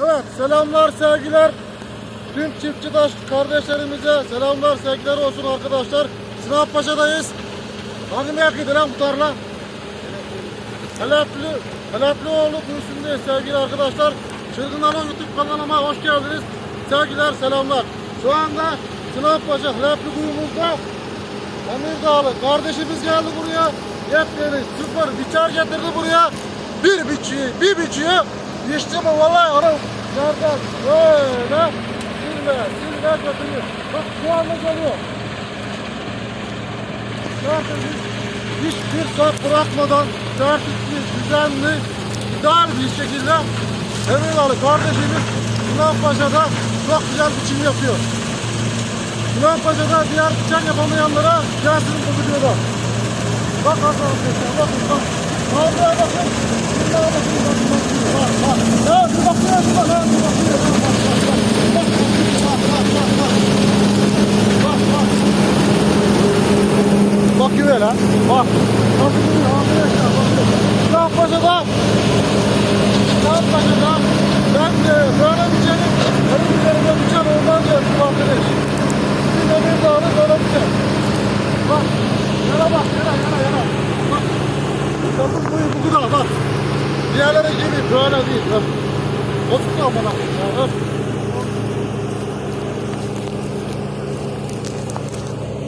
Evet selamlar sevgiler. Tüm çiftçidaş kardeşlerimize selamlar sevgiler olsun arkadaşlar. Sınav Paşa'dayız. Hangi mevkiydi lan bu tarla? Halepli, Haleplioğlu kuyusundeyiz sevgili arkadaşlar. Çılgın YouTube kanalıma hoş geldiniz. Sevgiler selamlar. Şu anda Sınav Paşa Halepli kuyumuzda Emir Dağlı kardeşimiz geldi buraya. Yepyeni süper biçer getirdi buraya. Bir biçiyi, bir biçiyi. Bu vallahi anam. Nereden böyle silme, silme götürüyor. Bak şu anda geliyor. Zaten biz hiçbir saat bırakmadan tertipli, düzenli, ideal bir şekilde Emir Dağlı kardeşimiz Sinan Paşa'da çok güzel biçim yapıyor. Sinan Paşa'da diğer bıçak yapamayanlara gelsin bu videoda. Bak arkadaşlar bakın bak. Kavgaya bakın. Bunlara bakın. Bakın bakın. Bak bak. Ya bir bakıyor bir bak. Bir bakıyor. Bak bak bak. Bak bak bak. Bak bak. Bakıyor lan. Bak. Bakın arkadaşlar bakın. Sinan Paşa'da Sinan Paşa'da ben de böyle biçerim. Benim üzerime biçer ondan geldim arkadaş. Bizim Emir Dağı'nın böyle biçer. Bak. Yana bak. Yana yana yana. Bak. Bakın boyu bu kadar bak. Diğerleri gibi böyle değil. Bak. Bozuk ya bana. Ya, öp.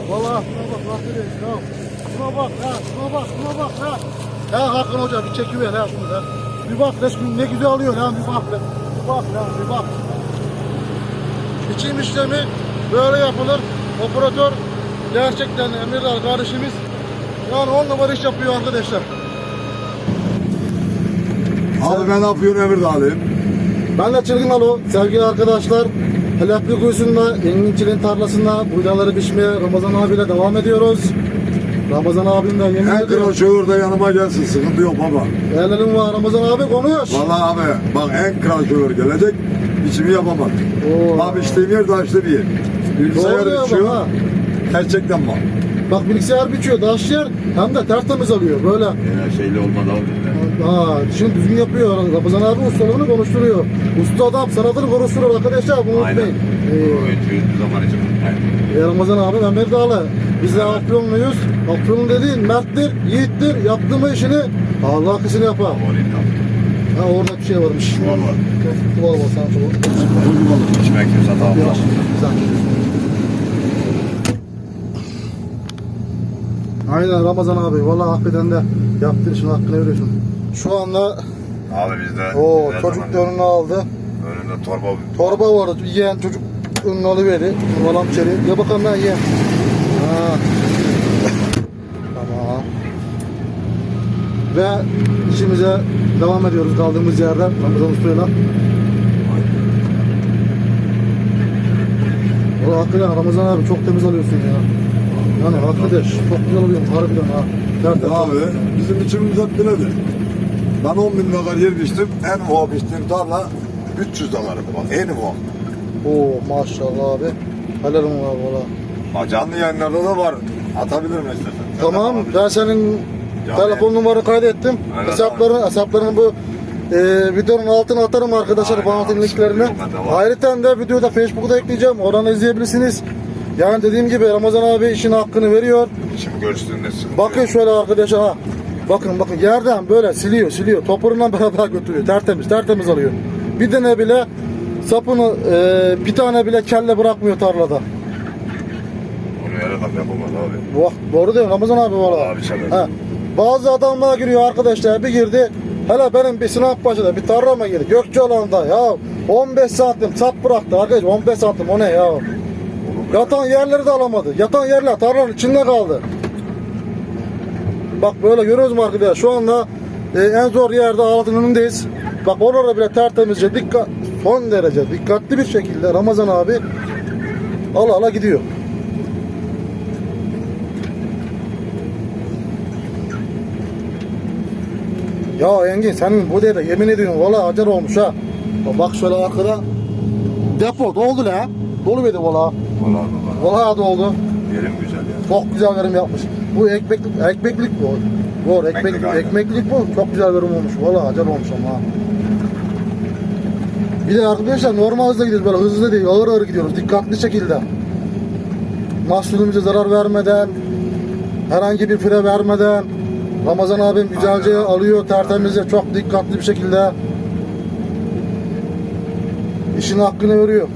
Vallahi şuna bak arkadaş ya. Şuna bak ya. Şuna bak. Şuna bak ya. Ya Hakan Hoca bir çekiver ya şunu ya. Bir bak resmin ne güzel alıyor ya. Bir bak. Bir bak ya. Bir bak. Biçim işlemi böyle yapılır. Operatör gerçekten Emirdağ kardeşimiz yani on numara iş yapıyor arkadaşlar. Abi ben ne yapıyorum Emir Dağlı'yım. Ben de Çılgın Alo sevgili arkadaşlar. Helepli kuyusunda, Enginçil'in tarlasında buğdayları biçmeye Ramazan abiyle devam ediyoruz. Ramazan abim de yemin En kral ediyorum. şoför de yanıma gelsin. Sıkıntı yok baba. Ellerim var Ramazan abi konuyor. Vallahi abi bak en kral şoför gelecek. İçimi yapamadım. Oo. Abi içtiğim yer taşlı bir yer. Bilgisayar Doğru ya içiyor. baba. Gerçekten bak. Bak bilgisayar biçiyor, daş yer hem de tertemiz alıyor böyle. Ya şeyle olmadı abi. Ha, şimdi düzgün yapıyor. Ramazan abi ustalığını konuşturuyor. Usta adam sanatını konuşturuyor arkadaşlar bunu Aynen. unutmayın. Ee, Oyuncu zaman için. Ramazan abi Mehmet Dağlı. Biz de Afyonluyuz. Afyonlu dediğin merttir, yiğittir. Yaptığı mı işini Allah kısını yapar. Ha orada bir şey varmış. Var var. Var var sana çok. İçmek yiyorsa daha fazla. Güzel. Aynen Ramazan abi. Vallahi hakikaten de yaptığın işin hakkını veriyorsun. Şu anda Abi bizde o çocuk zaman da önüne aldı. önünde torba Torba vardı. Yiyen çocuk önüne alıverdi. Valam içeri. Ya bakalım lan yiyen. Ha. tamam. Ve işimize devam ediyoruz kaldığımız yerden. Ramazan Usta'yla. Valla hakikaten Ramazan abi çok temiz alıyorsun ya. Yani arkadaş çok güzel alıyorsun harbiden ha. Tertemiz. Abi bizim içimiz hep böyledir. Ben 10 bin lira yer biçtim. En ufak biçtiğim tarla 300 dolarım bak. En ufak. Oo maşallah abi. Helal olsun abi valla. Canlı yayınlarda da var. Atabilirim istersen. Sen Tamam de ben senin Yani- telefon numaranı kaydettim. Aynen, Hesaplarını, hesaplarını bu e, videonun altına atarım arkadaşlar Aynen, bağlantı abi, linklerini. sıkıntı yok, bende var. Ayrıca de videoda Facebook'ta ekleyeceğim. Oradan izleyebilirsiniz. Yani dediğim gibi Ramazan abi işin hakkını veriyor. Şimdi görüştüğünde sıkıntı Bakın yok. şöyle arkadaşlar ha. Bakın bakın yerden böyle siliyor siliyor. Topuğundan beraber götürüyor. Tertemiz tertemiz alıyor. Bir tane bile sapını e, bir tane bile kelle bırakmıyor tarlada. Onu adam yapamaz abi. Vah, doğru mi Ramazan abi valla. Abi. Ha. Bazı adamlar giriyor arkadaşlar bir girdi. Hele benim bir sınav başında bir tarlama girdi. Gökçealan'da ya 15 santim sap bıraktı arkadaş 15 santim o ne ya. Yatan yerleri de alamadı. Yatan yerler tarlanın içinde kaldı. Bak böyle görüyoruz mu arkadaşlar şu anda e, en zor yerde ağlatın önündeyiz. Bak orada bile tertemizce dikkat son derece dikkatli bir şekilde Ramazan abi ala ala gidiyor. Ya Engin senin bu dede yemin ediyorum valla acar olmuş ha. Bak şöyle arkada depo doldu la. Dolu bedi valla. Vallahi vallahi. Valla doldu. Yerim güzel ya. Çok güzel verim yapmış. Bu ekmeklik, ekmeklik bu. Doğru ekmeklik, Ekmeklik, aynen. ekmeklik bu. Çok güzel verim olmuş. Valla acar olmuş ama. ha. Bir de arkadaşlar normal hızla gidiyoruz böyle hızlı değil ağır ağır gidiyoruz dikkatli şekilde. Mahsulümüze zarar vermeden herhangi bir fire vermeden Ramazan abim güzelce Aynen. alıyor tertemizce çok dikkatli bir şekilde işin hakkını veriyor.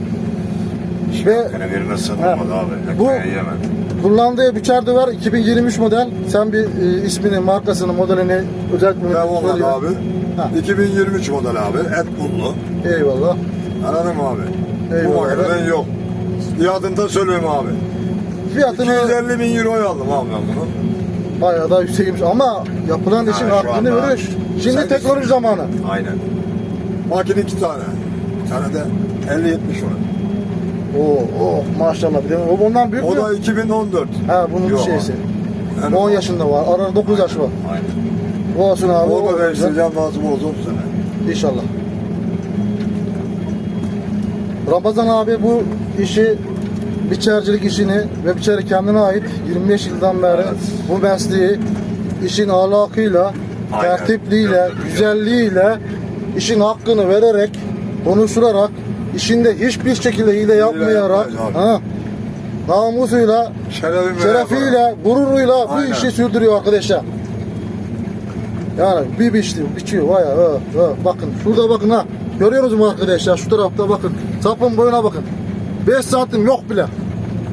Ve Hakkını birine sığdırmadı abi. Bu- Ekmeği yemedi. Kullandığı biçer döver 2023 model. Sen bir e, ismini, markasını, modelini özellikle Devam söyle. abi. Ha. 2023 model abi. Et bullu. Eyvallah. Anladın mı abi? Eyvallah. Bu makineden yok. İadını da söylüyorum abi. Fiyatını 250 bin euroya aldım abi ben bunu. bayağı da yüksekmiş ama yapılan işin şu hakkını anda-. Şimdi Sen- teknoloji zamanı. Aynen. Makine iki tane. Bir tane de 50-70 var. Oo, oh, maşallah. Bir de o bundan büyük O mü? da 2014. Ha bunun Yok şeysi. Yani 10 yaşında var. Arada 9 yaş var. Aynen. Olsun abi. Onu da o- değiştireceğim lazım olsun bu sene. İnşallah. Ramazan abi bu işi biçercilik işini ve biçeri kendine ait 25 yıldan beri Evet. bu mesleği işin ahlakıyla, Aynen. tertipliyle, güzelliğiyle işin hakkını vererek, konuşturarak, işinde hiçbir şekilde hile yapmayarak, yapmayız abi. ha, namusuyla, Şerefim şerefiyle, gururuyla bu Aynen. işi sürdürüyor arkadaşlar. Yani bir biçti, biçiyor vay ha, ha. bakın şurada bakın ha. Görüyoruz mu arkadaşlar şu tarafta bakın. Sapın boyuna bakın. 5 santim yok bile.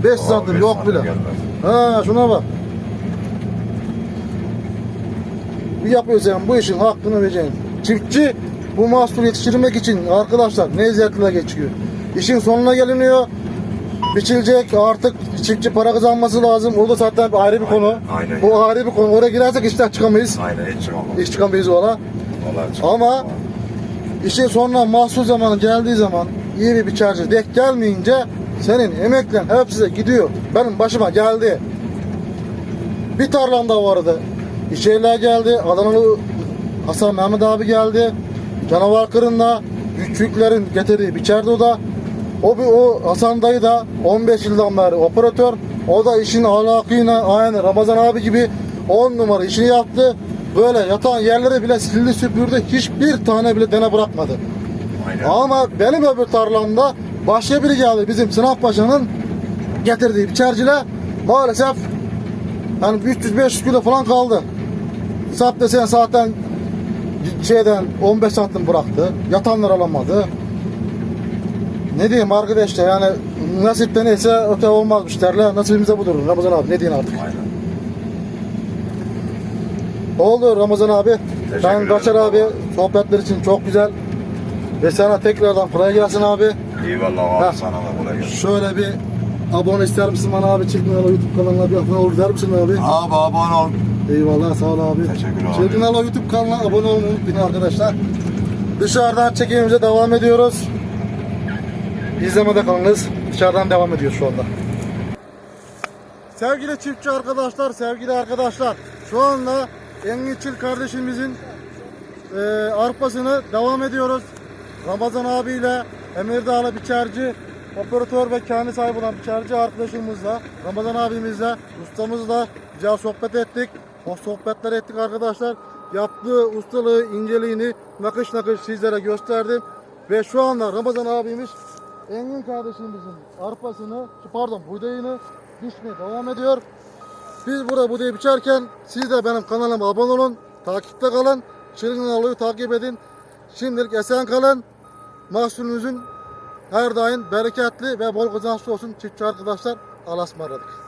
5 santim yok bile. Ha şuna bak. Bir yapıyorsan bu işin hakkını vereceksin. Çiftçi bu mahsul yetiştirmek için arkadaşlar ne eziyetler geçiyor. İşin sonuna geliniyor. Biçilecek artık çiftçi para kazanması lazım. O da zaten ayrı bir konu. aynen. O ayrı bir konu. Oraya girersek işten çıkamayız. Aynen hiç çıkamam. Hiç çıkamayız valla. Ama işin sonuna mahsul zamanı geldiği zaman iyi bir biçerci dek gelmeyince senin emeklen hepsi de gidiyor. Benim başıma geldi. Bir tarlamda vardı. İşeyler geldi. Adanalı Hasan Mehmet abi geldi. Canavar kırında küçüklerin getirdiği biçerdi o da. O bir o Hasan dayı da 15 yıldan beri operatör. O da işin ahlakıyla aynı Ramazan abi gibi 10 numara işini yaptı. Böyle yatan yerleri bile sildi süpürdü. Hiçbir tane bile dene bırakmadı. Aynen. Ama benim öbür tarlamda başka biri geldi. Bizim Sınav Paşa'nın getirdiği biçercile maalesef yani 300-500 kilo falan kaldı. Sap desen zaten şeyden 15 santim bıraktı. Yatanlar alamadı. Ne diyeyim arkadaşlar yani nasipte neyse öte olmazmış derler. Nasibimize budur. Ramazan abi ne diyeyim artık. Aynen. Oldu Ramazan abi. ben ederim Kaçar abi baba. sohbetler için çok güzel. Ve sana tekrardan kolay gelsin abi. Eyvallah abi Ha. sana da kolay gelsin. Şöyle bir abone ister misin bana abi? Çekmeyalı YouTube kanalına bir abone ol der misin abi? Abi abone ol. Eyvallah sağ ol abi. Teşekkür abi. Çekmeyalı YouTube kanalına abone olmayı unutmayın arkadaşlar. Dışarıdan çekimimize devam ediyoruz. İzlemede kalınız. Dışarıdan devam ediyor şu anda. Sevgili çiftçi arkadaşlar, sevgili arkadaşlar. Şu anda Engin Çil kardeşimizin e, arpasını devam ediyoruz. Ramazan abiyle Emir Dağlı biçerci, operatör ve kendi sahibi olan biçerci arkadaşımızla, Ramazan abimizle, ustamızla güzel sohbet ettik. O sohbetler ettik arkadaşlar. Yaptığı ustalığı, inceliğini nakış nakış sizlere gösterdim. Ve şu anda Ramazan abimiz Engin kardeşimizin arpasını, pardon buğdayını biçmeye devam ediyor. Biz burada buğdayı biçerken siz de benim kanalıma abone olun, takipte kalın, Çılgın takip edin. Şimdilik esen kalın. Mahsulünüzün her daim bereketli ve bol kazançlı olsun çiftçi arkadaşlar. Allah'a ısmarladık.